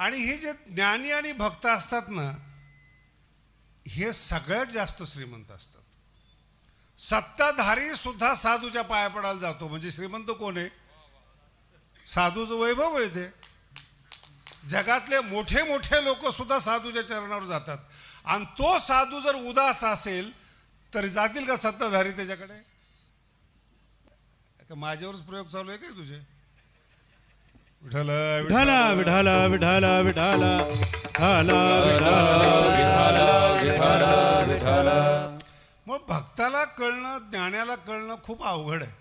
आणि हे जे ज्ञानी आणि भक्त असतात ना हे सगळ्यात जास्त श्रीमंत असतात. सत्ताधारी सुद्धा साधूच्या पाया पडायला जातो. म्हणजे श्रीमंत कोण आहे? साधूचं वैभव आहे ते. जगातले मोठे मोठे लोक सुद्धा साधूच्या चरणावर जातात. आणि तो साधू जर उदास असेल तर जातील का सत्ताधारी त्याच्याकडे? का माझ्यावरच प्रयोग चालू आहे काय तुझे? विठ्ठल विठाला विठाला विठाला विठाला विठाला मग भक्ताला कळणं ज्ञानाला कळणं खूप अवघड आहे.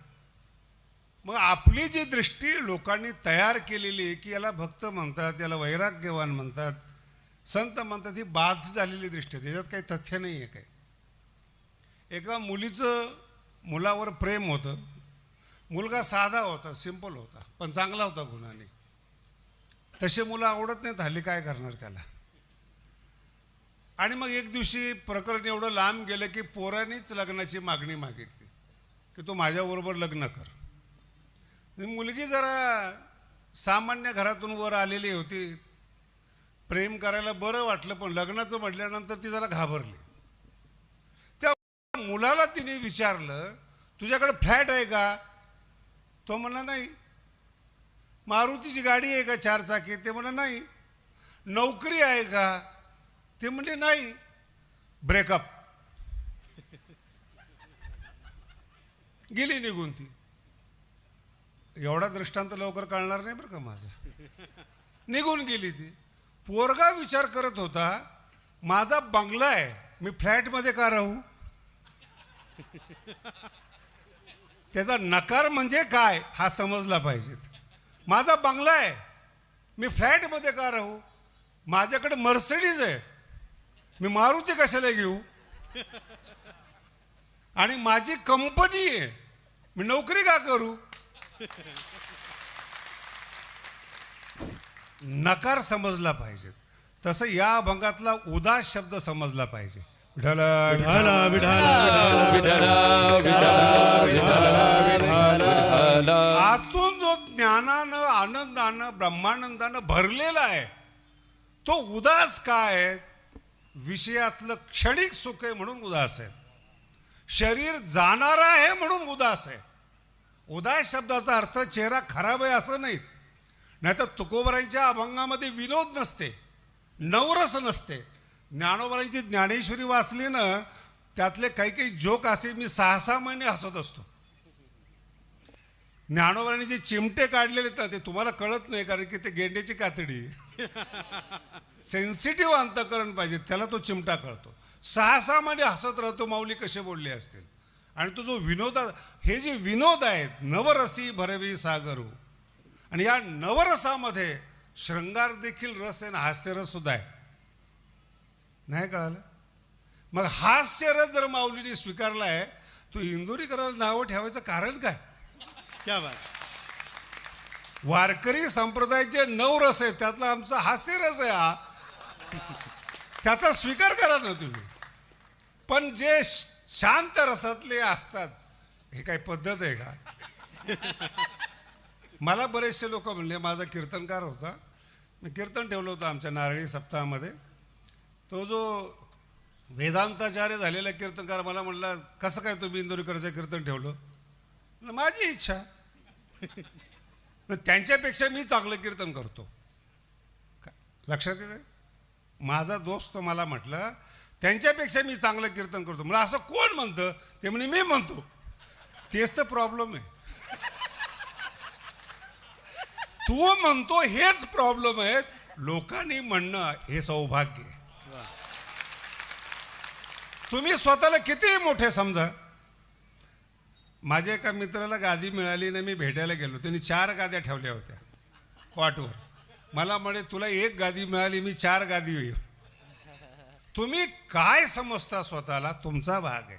मग आपली जी दृष्टी लोकांनी तयार केलेली आहे की याला भक्त म्हणतात याला वैराग्यवान म्हणतात संत म्हणतात ही बाद झालेली दृष्टी आहे त्याच्यात काही तथ्य नाही आहे काही. एका मुलीचं मुलावर प्रेम होतं मुलगा साधा होता सिंपल होता पण चांगला होता गुणाने. तसे मुलं आवडत नाहीत हल्ली काय करणार त्याला? आणि मग एक दिवशी प्रकरण एवढं लांब गेलं की पोरांनीच लग्नाची मागणी मागितली की तू माझ्याबरोबर लग्न कर. मुलगी जरा सामान्य घरातून वर आलेली होती. प्रेम करायला बरं वाटलं पण लग्नाचं म्हटल्यानंतर ती जरा घाबरली. त्या मुलाला तिने विचारलं तुझ्याकडे फ्लॅट आहे का? तो म्हणला नाही. मारुतीची गाडी आहे का चार चाकी? ते म्हणलं नाही. नोकरी आहे का? ते म्हणले नाही. ब्रेकअप गेली निघून ती. एवढा दृष्टांत लवकर कळणार नाही बरं का माझं. निघून गेली ती. पोरगा विचार करत होता माझा बंगला आहे. मी फ्लॅटमध्ये का राहू? त्याचा नकार म्हणजे काय हा समजला पाहिजे. माझा बंगला आहे. मी फ्लॅटमध्ये का राहू? माझ्याकडे मर्सिडीज आहे. मी मारुती कशाला घेऊ? आणि माझी कंपनी आहे. मी नोकरी का करू? नकार समजला पाहिजे. तसं या अभंगातला उदास शब्द समजला पाहिजे. विठ्ठल, विठाला विठाला विठाला आतून जो ज्ञानानं आनंदानं ब्रह्मानंदानं भरलेला आहे तो उदास काय आहे? विषयातलं क्षणिक सुख आहे म्हणून उदास आहे. शरीर जाणार आहे म्हणून उदास आहे. उदास शब्दाचा अर्थ चेहरा खराब आहे असं नाही. नाहीतर तुकोबरांच्या अभंगामध्ये विनोद नसते नवरस नसते. ज्ञानोबाईंची ज्ञानेश्वरी वाचली ना त्यातले काही काही जोक असे मी सहा सहा महिने हसत असतो. ज्ञानोबाईंनी जे चिमटे काढलेले तर ते तुम्हाला कळत नाही कारण की ते गेंड्याची कातडी. सेन्सिटिव्ह अंतकरण पाहिजे त्याला तो चिमटा कळतो. सहा सहा महिने हसत राहतो माऊली कसे बोलले असतील. आणि तो जो विनोद हे जे विनोद आहेत नवरसी भरवी सागरू. आणि या नवरसामध्ये शृंगार देखील रस आहे आणि हास्यरस सुद्धा आहे. नाही कळालं? मग हास्यरस जर माऊलीने स्वीकारला आहे तो इंदोरीकराला नावं ठेवायचं कारण काय? क्या बात. वारकरी संप्रदायाचे नऊ रस आहेत त्यातला आमचा हास्य रस आहे हा. त्याचा स्वीकार करा ना तुम्ही. पण जे शांत रसातले असतात हे काही पद्धत आहे का? मला बरेचसे लोक म्हणले माझा कीर्तनकार होता. मी कीर्तन ठेवलं होतं आमच्या नारळी सप्ताहामध्ये. तो जो वेदांताचार्य झालेला कीर्तनकार मला म्हणला कसं काय तुम्ही इंदोरीकरचं कीर्तन ठेवलं? माझी इच्छा. त्यांच्यापेक्षा मी चांगलं कीर्तन करतो. का- लक्षात येते माझा दोस्त मला म्हटलं त्यांच्यापेक्षा मी चांगलं कीर्तन करतो. मला असं कोण म्हणतं? ते म्हणे मी म्हणतो. तेच तर प्रॉब्लेम आहे. तू म्हणतो हेच प्रॉब्लेम आहे. लोकांनी म्हणणं हे सौभाग्य आहे. तुम्ही स्वतःला किती मोठे समजा. माझ्या एका मित्राला गादी मिळाली ना मी भेटायला गेलो. त्यांनी चार गाद्या ठेवल्या होत्या वाटवर. मला म्हणे तुला एक गादी मिळाली मी चार गादी होईल. तुम्ही काय समजता स्वतःला? तुमचा भाग आहे.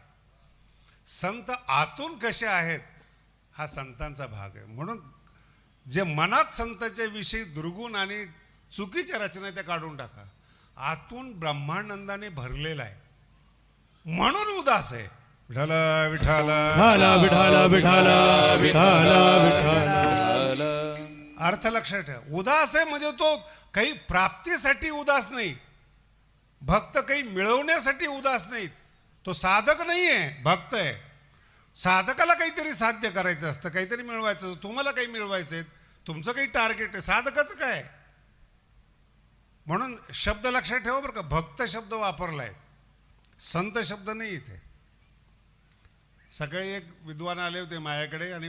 संत आतून कसे आहेत? हा संतांचा भाग आहे. म्हणून जे मनात संतांच्या विषयी दुर्गुण आणि चुकीच्या रचना त्या काढून टाका. आतून ब्रह्मानंदाने भरलेला आहे. म्हणून उदास आहे. विठाला विठाला विठाला विठाला विठाला विठाला विठाला अर्थ लक्षात ठेवा. उदास आहे म्हणजे तो काही प्राप्तीसाठी उदास नाही. भक्त काही मिळवण्यासाठी उदास नाहीत तो साधक नाही आहे भक्त आहे. साधकाला काहीतरी साध्य करायचं असतं काहीतरी मिळवायचं असतं. तुम्हाला काही मिळवायचं आहे तुमचं काही टार्गेट आहे. साधकाचं काय आहे? म्हणून शब्द लक्षात ठेवा बरं का. भक्त शब्द वापरलाय. संत शब्द नाही इथे. सकाळी एक विद्वान आले होते माझ्याकडे आणि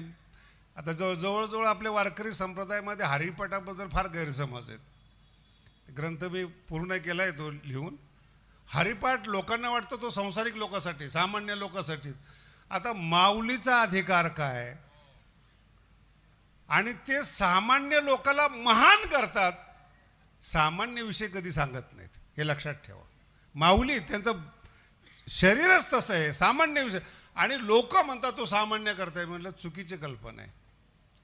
आता जवळ जवळजवळ आपल्या वारकरी संप्रदायामध्ये हरिपाठाबद्दल फार गैरसमज आहेत. ग्रंथ मी पूर्ण केला आहे तो लिहून. हरिपाठ लोकांना वाटतं तो संसारिक लोकांसाठी सामान्य लोकांसाठी. आता माऊलीचा अधिकार काय? आणि ते सामान्य लोकाला महान करतात. सामान्य विषय कधी सांगत नाहीत हे लक्षात ठेवा. माऊली त्यांचं शरीरच तसं आहे सामान्य विषय. आणि लोक म्हणतात तो सामान्य करताय. म्हटलं चुकीची कल्पना आहे.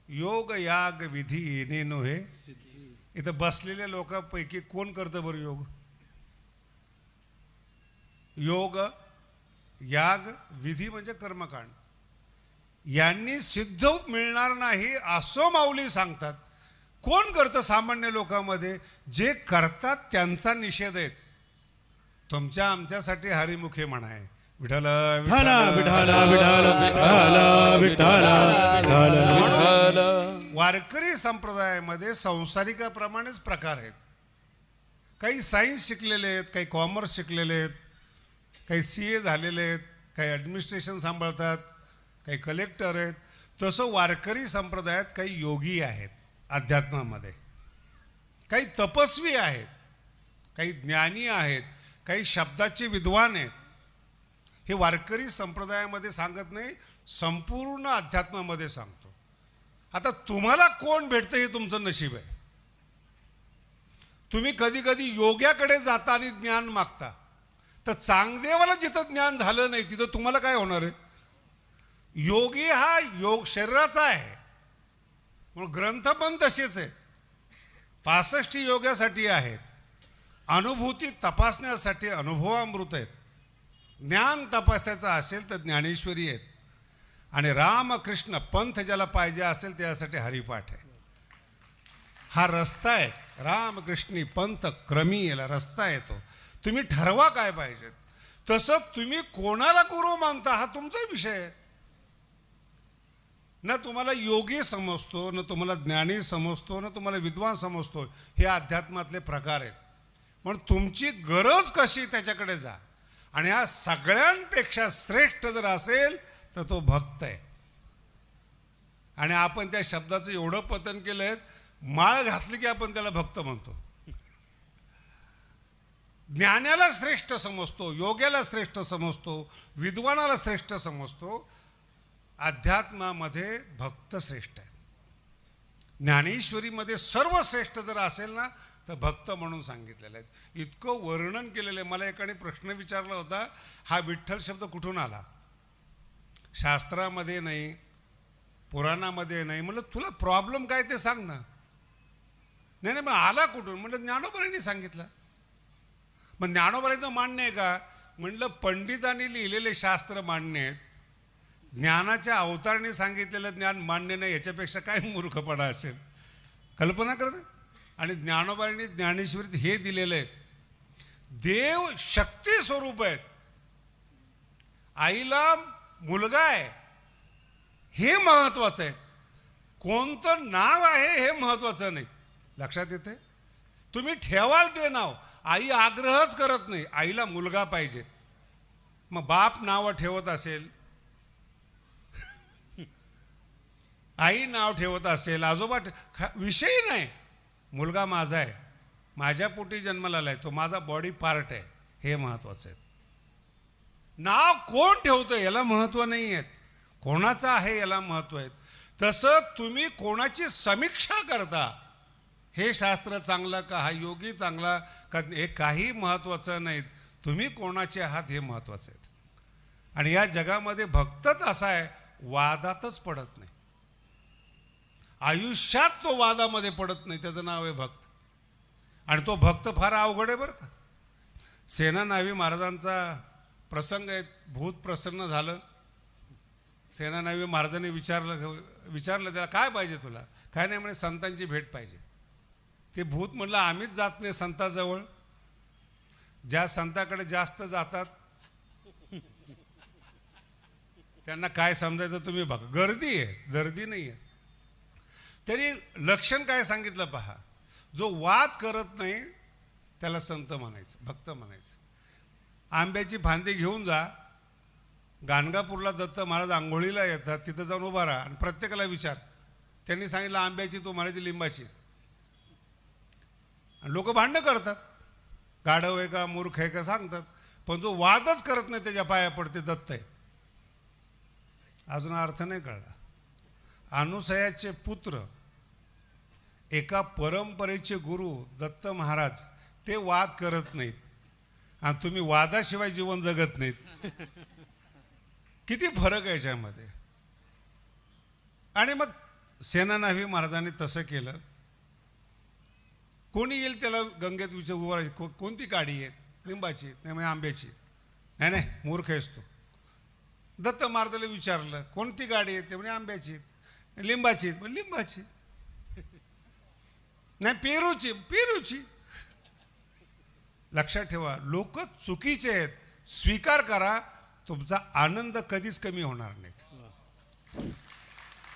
योग याग विधी येणे हे इथं बसलेल्या लोकांपैकी कोण करतं बरं योग? योग याग विधी म्हणजे कर्मकांड. यांनी सिद्ध मिळणार नाही असं माऊली सांगतात. कोण करतं सामान्य लोकांमध्ये? जे करतात त्यांचा निषेध आहे तुमच्या आमच्यासाठी हरिमुखे म्हणाय. विठ्ठल विठाला विठाला विठाला विठाला विठाला विठाला वारकरी संप्रदायामध्ये संसारिकाप्रमाणेच प्रकार आहेत. काही सायन्स शिकलेले आहेत काही कॉमर्स शिकलेले आहेत काही सी ए झालेले आहेत काही ॲडमिनिस्ट्रेशन सांभाळतात काही कलेक्टर आहेत. तसं वारकरी संप्रदायात काही योगी आहेत अध्यात्मामध्ये. काही तपस्वी आहेत काही ज्ञानी आहेत काही शब्दाचे विद्वान आहेत. हे वारकरी संप्रदायामध्ये सांगत नाही संपूर्ण अध्यात्मामध्ये सांगतो. आता तुम्हाला कोण भेटतं हे तुमचं नशीब आहे. तुम्ही कधी कधी योग्याकडे जाता आणि ज्ञान मागता. तर चांगदेवाला जिथं ज्ञान झालं नाही तिथं तुम्हाला काय होणार आहे? योगी हा योग शरीराचा आहे. म्हणून ग्रंथ पण तसेच आहे पासष्टी योगासाठी आहेत. अनुभूती तपासण्यासाठी अनुभवामृत आहेत. ज्ञान तपासायचं असेल तर ज्ञानेश्वरी आहेत. आणि रामकृष्ण पंथ ज्याला पाहिजे असेल त्यासाठी हरिपाठ आहे. हा रस्ता आहे. रामकृष्णी पंथ क्रमी याला रस्ता येतो. तुम्ही ठरवा काय पाहिजेत तसं तुम्ही कोणाला गुरु मानता हा तुमचा विषय आहे. ना तुम्हाला योगी समजतो ना तुम्हाला ज्ञानी समजतो ना तुम्हाला विद्वान समजतो हे अध्यात्मातले प्रकार आहेत. म्हणून तुमची गरज कशी त्याच्याकडे जा. आणि हा सगळ्यांपेक्षा श्रेष्ठ जर असेल तर तो भक्त आहे. आणि आपण त्या शब्दाचं एवढं पतन केलंय माळ घातली की आपण त्याला भक्त म्हणतो. ज्ञानाला श्रेष्ठ समजतो योग्याला श्रेष्ठ समजतो विद्वानाला श्रेष्ठ समजतो अध्यात्मामध्ये भक्त श्रेष्ठ आहे ज्ञानेश्वरीमध्ये सर्वश्रेष्ठ जर असेल ना तर भक्त म्हणून सांगितलेलं आहे इतकं वर्णन केलेलं आहे. मला एकाने प्रश्न विचारला होता हा विठ्ठल शब्द कुठून आला? शास्त्रामध्ये नाही पुराणामध्ये नाही. म्हटलं तुला प्रॉब्लेम काय ते सांग ना. नाही नाही मग आला कुठून? म्हणलं ज्ञानोबरांनी सांगितलं. मग ज्ञानोबरांचं मान्य आहे का? म्हटलं पंडितांनी लिहिलेले शास्त्र मान्य आहेत. ज्ञानाच्या अवतारणी सांगितलेलं ज्ञान मान्य नाही याच्यापेक्षा काय मूर्खपणा असेल? कल्पना करत? आणि ज्ञानोबाईंनी ज्ञानेश्वरीत हे दिलेलं आहे. देव शक्ती स्वरूप आहेत. आईला मुलगा आहे. हे महत्वाचं आहे. कोणतं नाव आहे हे महत्वाचं नाही. लक्षात येते तुम्ही ठेवाल ते नाव. आई आग्रहच करत नाही. आईला मुलगा पाहिजे. मग बाप नावं ठेवत असेल? आई नाव ठेवत असेल? आजोबा विषय नाही. मुलगा माझा आहे. माझ्या पोटी जन्माला आहे तो माझा बॉडी पार्ट आहे. हे महत्त्वाचं आहे. नाव कोण ठेवतं याला महत्त्व नाही आहे कोणाचं आहे याला महत्त्व आहे तसं तुम्ही कोणाची समीक्षा करता हे शास्त्र चांगलं का हा योगी चांगला का हे काही महत्त्वाचं नाही तुम्ही कोणाचे आहात हे महत्त्वाचं आहेत. आणि या जगामध्ये भक्तच असा आहे वादातच पडत नाही. आयुष्यात तो वादामध्ये पडत नाही त्याचं नाव आहे भक्त. आणि तो भक्त फार अवघड आहे बरं का. सेना नावी महाराजांचा प्रसंग आहे भूत प्रसन्न झालं. सेना नावी महाराजांनी विचारलं विचारलं त्याला काय पाहिजे तुला? काय नाही म्हणे संतांची भेट पाहिजे. ते भूत म्हणलं आम्हीच जात नाही संताजवळ. ज्या संताकडे जास्त जातात त्यांना काय समजायचं तुम्ही बघा. गर्दी आहे गर्दी नाही आहे त्यांनी लक्षण काय सांगितलं पहा. जो वाद करत नाही त्याला संत म्हणायचं भक्त म्हणायचं. आंब्याची फांदी घेऊन जा. गाणगापूरला दत्त महाराज आंघोळीला येतात तिथं जाऊन उभा राहा आणि प्रत्येकाला विचार. त्यांनी सांगितलं आंब्याची तू म्हणायची लिंबाची. आणि लोक भांडणं करतात. गाढव आहे का मूर्ख आहे का सांगतात. पण जो वादच करत नाही त्याच्या पाया पडते दत्त आहे. अजून अर्थ नाही कळला. अनुसयाचे पुत्र एका परंपरेचे गुरु दत्त महाराज ते वाद करत नाहीत. आणि तुम्ही वादाशिवाय जीवन जगत नाहीत. किती फरक आहे याच्यामध्ये. आणि मग सेनानाभी महाराजांनी तसं केलं. कोणी येईल त्याला गंगेत विचार उभारायची को कोणती काडी आहे? लिंबाची नाही म्हणजे आंब्याची नाही नाही मूर्ख आहेस तू. दत्त महाराजाला विचारलं कोणती गाडी आहे? ते म्हणे आंब्याची लिंबाची लिंबाची. नाही पेरूची पेरूची. लक्षात ठेवा लोक चुकीचे आहेत. स्वीकार करा तुमचा आनंद कधीच कमी होणार नाहीत.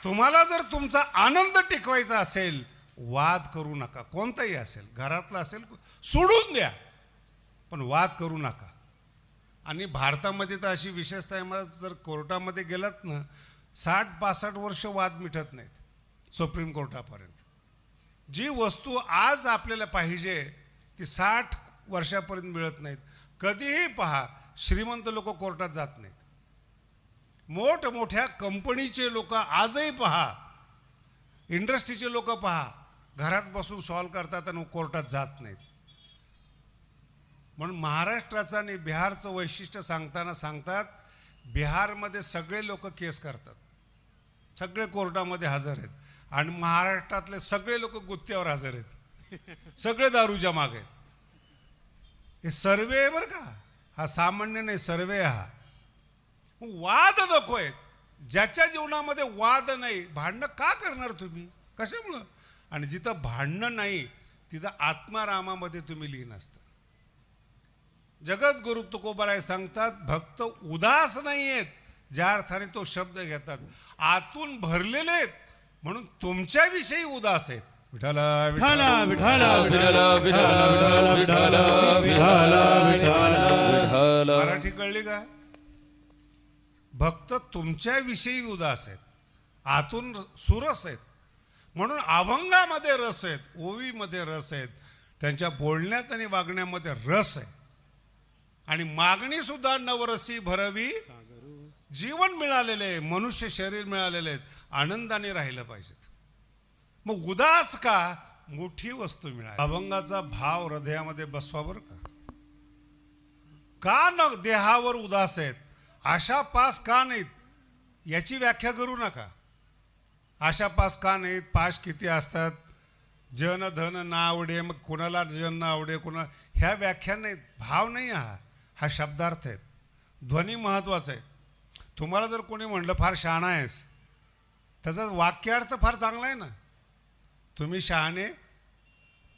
तुम्हाला जर तुमचा आनंद टिकवायचा असेल वाद करू नका. कोणताही असेल घरातला असेल सोडून द्या. पण वाद करू नका. आणि भारतामध्ये तर अशी विशेषता आहे मला जर कोर्टामध्ये गेलात ना साठ पासष्ट वर्ष वाद मिटत नाहीत सुप्रीम कोर्टापर्यंत. जी वस्तू आज आपल्याला पाहिजे ती साठ वर्षापर्यंत मिळत नाहीत. कधीही पहा श्रीमंत लोक कोर्टात जात नाहीत. मोठमोठ्या कंपनीचे लोक आजही पहा इंडस्ट्रीचे लोक पहा घरात बसून सॉल्व करतात आणि कोर्टात जात नाहीत. म्हणून महाराष्ट्राचं आणि बिहारचं वैशिष्ट्य सांगताना सांगतात बिहारमध्ये सगळे लोक केस करतात. सगळे कोर्टामध्ये हजर आहेत. आणि महाराष्ट्रातले सगळे लोक गुत्त्यावर हजर आहेत. सगळे दारूच्या मागे आहेत. हे सर्वे आहे बरं का? हा सामान्य नाही सर्वे हा. वाद नको आहेत. ज्याच्या जीवनामध्ये वाद नाही भांडणं का करणार तुम्ही? कशामुळं? आणि जिथं भांडणं नाही तिथं आत्मारामामध्ये तुम्ही लीन असता. जगद्गुरु तुकोबराय सांगतात भक्त उदास नाही आहेत ज्या अर्थाने तो शब्द घेतात आतून भरलेले आहेत. म्हणून तुमच्याविषयी उदास आहेत विठाला विठाला विठाला विठाला विठाला विठाला विठाला विठाला विठाला मराठी कळली का भक्त तुमच्याविषयी उदास आहेत आतून सुरस आहेत म्हणून अभंगामध्ये रस आहेत ओवीमध्ये रस आहेत त्यांच्या बोलण्यात आणि वागण्यामध्ये रस आहे आणि मागणी सुद्धा नवरसी भरवी जीवन मिळालेले आहे मनुष्य शरीर मिळालेले आहेत आनंदाने राहिलं पाहिजेत. मग उदास का? मोठी वस्तू मिळाली. अभंगाचा भाव हृदयामध्ये बसवा बरं का? का न देहावर उदास आहेत? आशा पास का नाहीत? याची व्याख्या करू नका. आशा पास का नाहीत? पाश किती असतात? जन धन ना आवडे मग कोणाला जन ना आवडे कोणा ह्या व्याख्या नाहीत. भाव नाही हा. हा शब्दार्थ आहेत. ध्वनी महत्त्वाचा आहे. तुम्हाला जर कोणी म्हणलं फार शहाणा आहेस त्याचा वाक्यार्थ फार चांगला आहे ना. तुम्ही शहाणे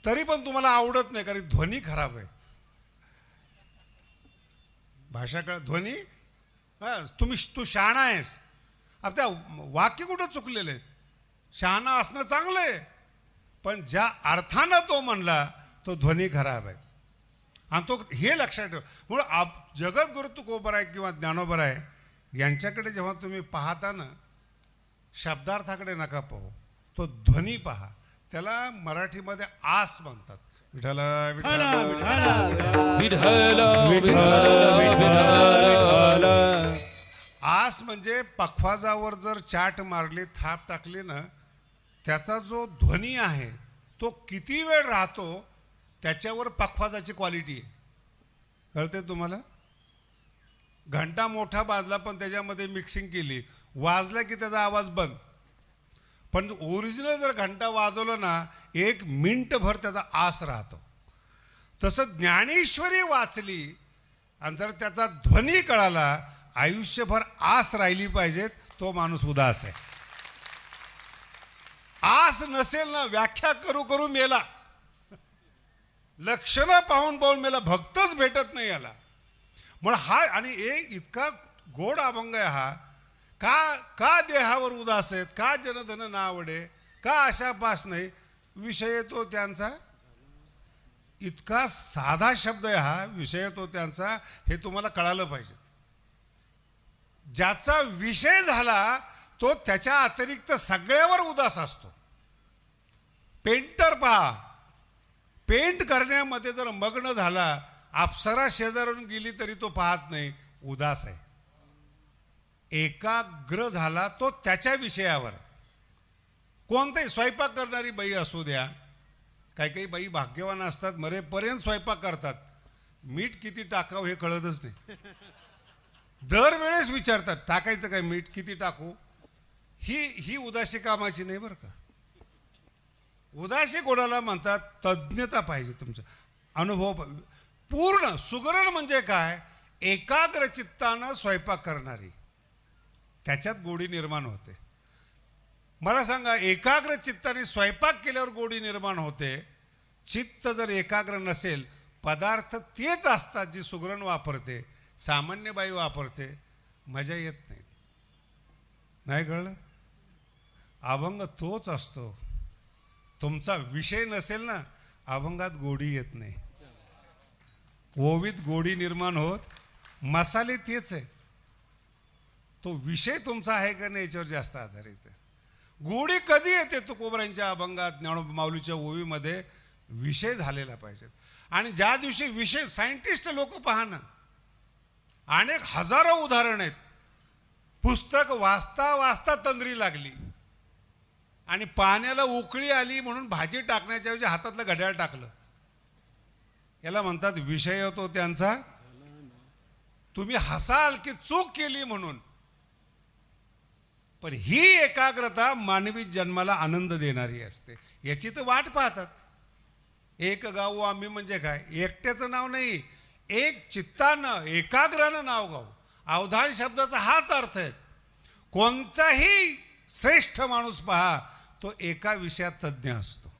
तरी पण तुम्हाला आवडत नाही कारण ध्वनी खराब आहे. भाषा कळ ध्वनी? तुम्ही तू शहाणा आहेस. आता त्या वाक्य कुठं चुकलेलं आहे? शहाणा असणं चांगलं आहे पण ज्या अर्थानं तो म्हणला तो ध्वनी खराब आहे. आणि तो हे लक्षात ठेव. म्हणून आप जगद्गुरु तुकोबर आहे किंवा ज्ञानोबर आहे यांच्याकडे जेव्हा तुम्ही पाहता ना शब्दार्थाकडे नका पाहू. तो ध्वनी पहा. त्याला मराठीमध्ये आस म्हणतात. विठाला विठाला विठाला विठाला विठाला विठाला आस म्हणजे पखवाजावर जर चाट मारली थाप टाकली ना त्याचा जो ध्वनी आहे तो किती वेळ राहतो त्याच्यावर पखवाजाची क्वालिटी आहे. कळते तुम्हाला? घंटा मोठा बाजला पण त्याच्यामध्ये मिक्सिंग केली. वाजला की त्याचा आवाज बंद. पण ओरिजिनल जर घंटा वाजवलं ना एक मिनटभर त्याचा आस राहतो. तसं ज्ञानेश्वरी वाचली आणि जर त्याचा ध्वनी कळाला आयुष्यभर आस राहिली पाहिजेत तो माणूस उदास आहे. आस नसेल ना व्याख्या करू करू मेला. लक्षणं पाहून पाहून मेला भक्तच भेटत नाही याला. म्हणून हा आणि एक इतका गोड अभंग आहे हा. का का देहावर उदास आहेत? का जनधन ना आवडे का अशा पास नाही? विषय तो त्यांचा इतका साधा शब्द आहे हा. विषय तो त्यांचा हे तुम्हाला कळालं पाहिजे. ज्याचा विषय झाला तो त्याच्या अतिरिक्त सगळ्यावर उदास असतो. पेंटर पहा. पेंट करण्यामध्ये जर मग्न झाला अप्सरा शेजारून गेली तरी तो पाहत नाही. उदास आहे. एकाग्र झाला तो त्याच्या विषयावर. कोणताही स्वयंपाक करणारी बाई असू द्या काही काही बाई भाग्यवान असतात मरेपर्यंत स्वयंपाक करतात. मीठ किती टाकावं हे कळतच नाही. दरवेळेस विचारतात टाकायचं काय मीठ? किती टाकू? ही ही उदासी कामाची नाही बरं का. उदासी कोणाला म्हणतात तज्ज्ञता पाहिजे तुमचा. अनुभव पाहिजे. पूर्ण सुगरण म्हणजे काय? एकाग्र चित्तानं स्वयंपाक करणारी. त्याच्यात गोडी निर्माण होते. मला सांगा एकाग्र चित्ताने स्वयंपाक केल्यावर गोडी निर्माण होते. चित्त जर एकाग्र नसेल पदार्थ तेच असतात जी सुगरण वापरते सामान्य बाई वापरते. मजा येत नाही. नाही कळलं? अभंग तोच असतो. तुमचा विषय नसेल ना अभंगात गोडी येत नाही. ओवीत गोडी निर्माण होत. मसाले तेच आहेत. तो विषय तुमचा आहे का नाही याच्यावर जास्त आधारित आहे. गोडी कधी येते तुकोबरांच्या अभंगात ज्ञानो माऊलीच्या ओवीमध्ये? विषय झालेला पाहिजे. आणि ज्या दिवशी विषय सायंटिस्ट लोक पहा ना. अनेक हजारो उदाहरण आहेत. पुस्तक वाचता वाचता तंद्री लागली. आणि पाण्याला उकळी आली म्हणून भाजी टाकण्याच्या ऐवजी हातातलं घड्याळ टाकलं. याला म्हणतात विषय होतो त्यांचा. तुम्ही हसाल की चूक केली म्हणून. पण ही एकाग्रता मानवी जन्माला आनंद देणारी असते. याची तर वाट पाहतात. एक गाऊ आम्ही म्हणजे काय? एकट्याचं नाव नाही. एक चित्तानं एकाग्रानं नाव गाऊ. अवधान शब्दाचा हाच अर्थ आहे. कोणताही श्रेष्ठ माणूस पहा तो एका विषयात तज्ज्ञ असतो.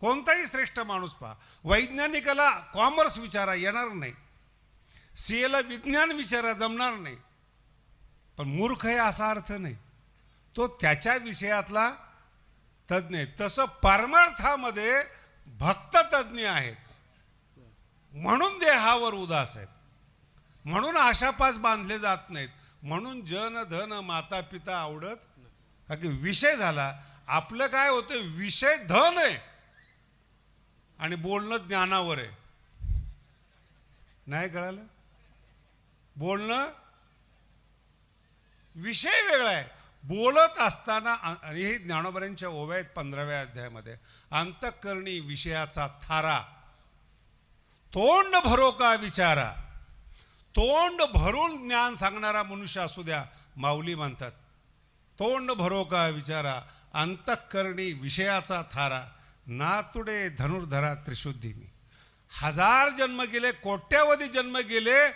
कोणताही श्रेष्ठ माणूस पहा. वैज्ञानिकाला कॉमर्स विचारा येणार नाही. सी एला विज्ञान विचारा जमणार नाही. पण मूर्ख आहे असा अर्थ नाही. तो त्याच्या विषयातला तज्ज्ञ आहे. तसं परमार्थामध्ये भक्त तज्ज्ञ आहेत. म्हणून देहावर उदास आहेत. म्हणून आशापास बांधले जात नाहीत. म्हणून जन धन माता पिता आवडत का की विषय झाला. आपलं काय होतं विषय धन आहे. आणि बोलणं ज्ञानावर आहे. नाही कळालं? बोलणं विषय वेगळा आहे. बोलत असताना आणि हे ज्ञानोबऱ्यांच्या ओव्या आहेत पंधराव्या अध्यायामध्ये. अंतकरणी विषयाचा थारा. तोंड भरो का विचारा. तोंड भरून ज्ञान सांगणारा मनुष्य असू द्या माऊली म्हणतात. तोंड भरो का विचारा. अंतकरणी विषयाचा थारा. नातुडे धनुर्धरा त्रिशुद्धी मी हजार जन्म गेले कोट्यावधी जन्म गेले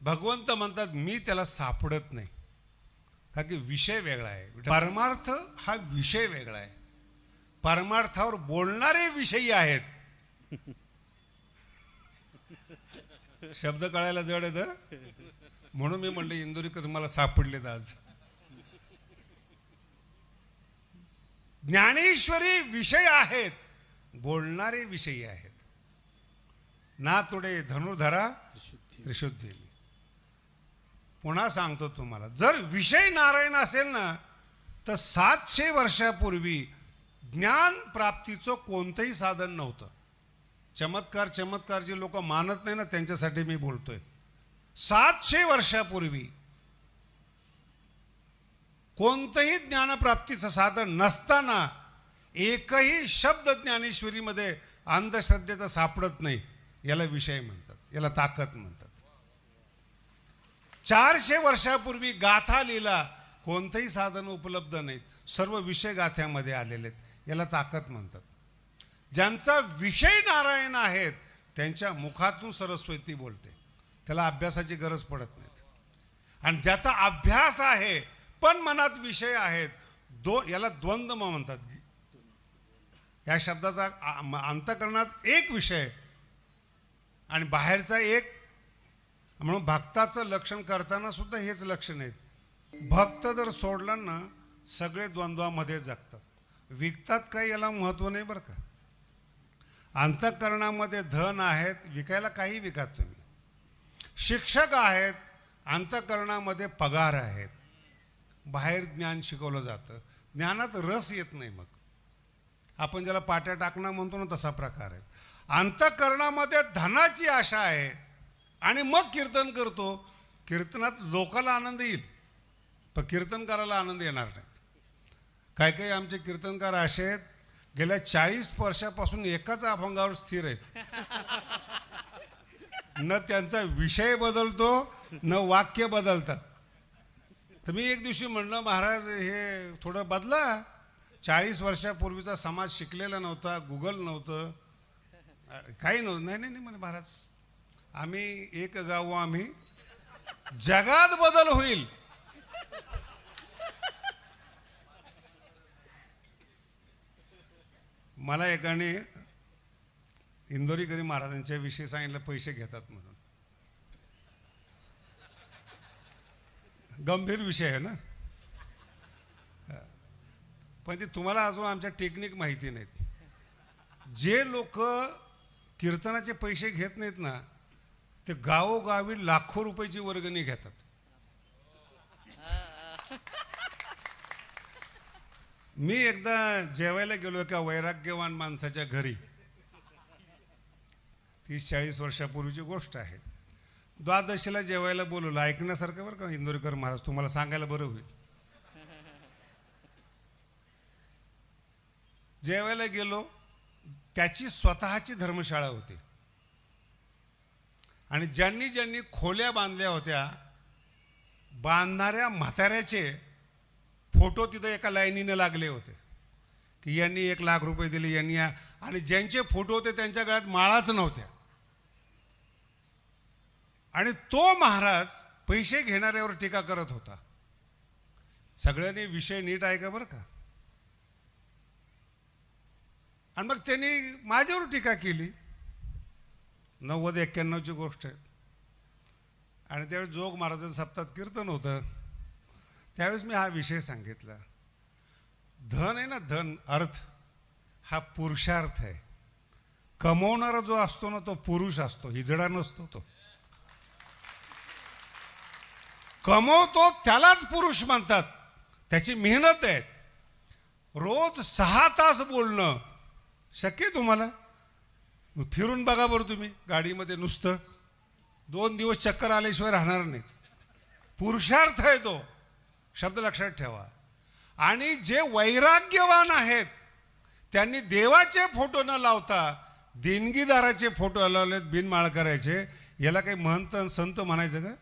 भगवंत म्हणतात मी त्याला सापडत नाही. का की विषय वेगळा आहे. परमार्थ हा विषय वेगळा आहे. परमार्थावर बोलणारे विषयी आहेत. शब्द कळायला जड येतं म्हणून मी म्हणलं इंदोरीकर तुम्हाला सापडलेत आज. ज्ञानेश्वरी विषय आहेत बोलणारे विषयी आहेत. ना तुडे धनुर्धरा त्रिशुद्धी. पुन्हा सांगतो तुम्हाला जर विषय नारायण असेल ना तर सातशे वर्षापूर्वी ज्ञान प्राप्तीचं कोणतंही साधन नव्हतं. चमत्कार चमत्कार जे लोक मानत नाही ना त्यांच्यासाठी मी बोलतोय. सातशे वर्षापूर्वी कोणतंही ज्ञानप्राप्तीचं साधन नसताना एकही शब्द ज्ञानेश्वरीमध्ये अंधश्रद्धेचा सापडत नाही. याला विषय म्हणतात याला ताकद म्हणतात. चारशे वर्षापूर्वी गाथा लिहिला कोणतंही साधन उपलब्ध नाहीत. सर्व विषय गाथ्यामध्ये आलेले आहेत. याला ताकद म्हणतात. ज्यांचा विषय नारायण आहेत त्यांच्या मुखातून सरस्वती बोलते. त्याला अभ्यासाची गरज पडत नाहीत. आणि ज्याचा अभ्यास आहे पण मनात विषय आहेत. दो याला द्वंद्व म्हणतात. या शब्दाचा अंतकरणात एक विषय आणि बाहेरचा एक. म्हणून भक्ताचं लक्षण करताना सुद्धा हेच लक्षण आहेत. भक्त जर सोडलं ना सगळे द्वंद्वामध्ये जगतात. विकतात काही याला महत्त्व नाही बरं का? अंतःकरणामध्ये धन आहेत विकायला काही विका तुम्ही. शिक्षक आहेत अंतःकरणामध्ये पगार आहेत. बाहेर ज्ञान शिकवलं जातं. ज्ञानात रस येत नाही मग. आपण ज्याला पाट्या टाकणं म्हणतो ना तसा प्रकार आहे. अंतःकरणामध्ये धनाची आशा आहे. आणि मग कीर्तन करतो. कीर्तनात लोकाला आनंद येईल. पण कीर्तनकाराला आनंद येणार नाही. काही काही आमचे कीर्तनकार असे आहेत गेल्या चाळीस वर्षापासून एकाच अभंगावर स्थिर आहेत. न त्यांचा विषय बदलतो न वाक्य बदलतात. तर मी एक दिवशी म्हणलं महाराज हे थोडं बदला. चाळीस वर्षापूर्वीचा समाज शिकलेला नव्हता गुगल नव्हतं. काही नव्हतं. नाही नाही नाही म्हणे महाराज आम्ही एक गाव आम्ही जगात बदल होईल. मला एकाने इंदोरीकरी महाराजांच्या विषयी सांगितलं पैसे घेतात म्हणून. गंभीर विषय आहे ना? पण ते तुम्हाला अजून आमच्या टेक्निक माहिती नाहीत. जे लोक कीर्तनाचे पैसे घेत नाहीत ना ते गावोगावी लाखो रुपयाची वर्गणी घेतात. मी एकदा जेवायला गेलो एका वैराग्यवान माणसाच्या घरी. तीस चाळीस वर्षापूर्वीची गोष्ट आहे. द्वादशीला जेवायला बोलवलं. ऐकण्यासारखं बरं का इंदोरीकर महाराज? तुम्हाला सांगायला बरं होईल. जेवायला गेलो त्याची स्वतःची धर्मशाळा होती. आणि ज्यांनी ज्यांनी खोल्या बांधल्या होत्या बांधणाऱ्या म्हाताऱ्याचे फोटो तिथं एका लाईनीने लागले होते. की यांनी एक लाख रुपये दिले यांनी आणि ज्यांचे फोटो होते त्यांच्या गळ्यात माळाच नव्हत्या. आणि तो महाराज पैसे घेणाऱ्यावर टीका करत होता. सगळ्यांनी विषय नीट ऐका बरं का? आणि मग त्यांनी माझ्यावर टीका केली. नव्वद एक्क्याण्णवची गोष्ट आहे. आणि त्यावेळेस जोग महाराजांचं सप्तात कीर्तन होतं. त्यावेळेस मी हा विषय सांगितला. धन आहे ना धन अर्थ हा पुरुषार्थ आहे. कमवणारा जो असतो ना तो पुरुष असतो हिजडा नसतो तो. कमवतो त्यालाच पुरुष म्हणतात. त्याची मेहनत आहे. रोज सहा तास बोलणं शक्य तुम्हाला? फिरून बघा बरं तुम्ही गाडीमध्ये नुसतं. दोन दिवस चक्कर आल्याशिवाय राहणार नाही. पुरुषार्थ आहे तो. शब्द लक्षात ठेवा. आणि जे वैराग्यवान आहेत त्यांनी देवाचे फोटो न लावता देणगीदाराचे फोटो लावलेत बिनमाळ करायचे. याला काही महंत संत म्हणायचं का?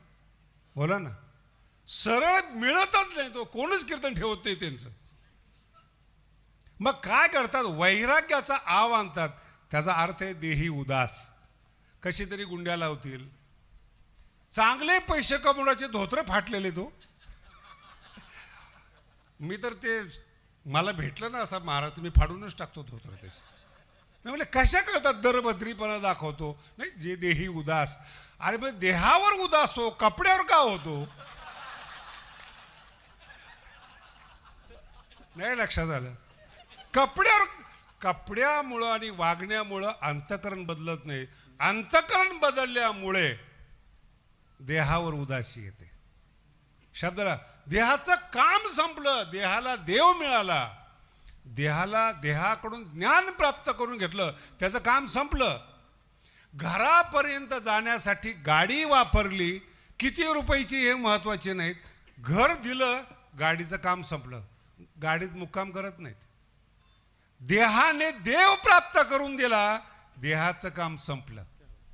बोला ना. सरळ मिळतच नाही तो. कोणच कीर्तन ठेवत नाही त्यांचं. मग काय करतात? वैराग्याचा आव आणतात. त्याचा अर्थ आहे देही उदास. कशी तरी गुंड्या लावतील. चांगले पैसे कमवण्याचे धोत्रे फाटलेले तो. मी तर ते मला भेटलं ना असा महाराज मी फाडूनच टाकतो धोत्र त्याचे. मी म्हणजे कशा करतात? दरबद्रीपणा दाखवतो. नाही जे देही उदास. अरे म्हणजे देहावर उदास हो कपड्यावर का होतो? नाही लक्षात आलं. कपड्यावर कपड्यामुळं आणि वागण्यामुळं अंतकरण बदलत नाही. अंतकरण बदलल्यामुळे देहावर उदासी येते. शब्दाला देहाचं काम संपलं देहाला देव मिळाला. देहाला देहाकडून ज्ञान प्राप्त करून घेतलं त्याचं काम संपलं. घरापर्यंत जाण्यासाठी गाडी वापरली किती रुपयाची हे महत्त्वाचे नाहीत. घर दिलं गाडीचं काम संपलं. गाडीत मुक्काम करत नाहीत. देहाने देव प्राप्त करून दिला देहाचं काम संपलं.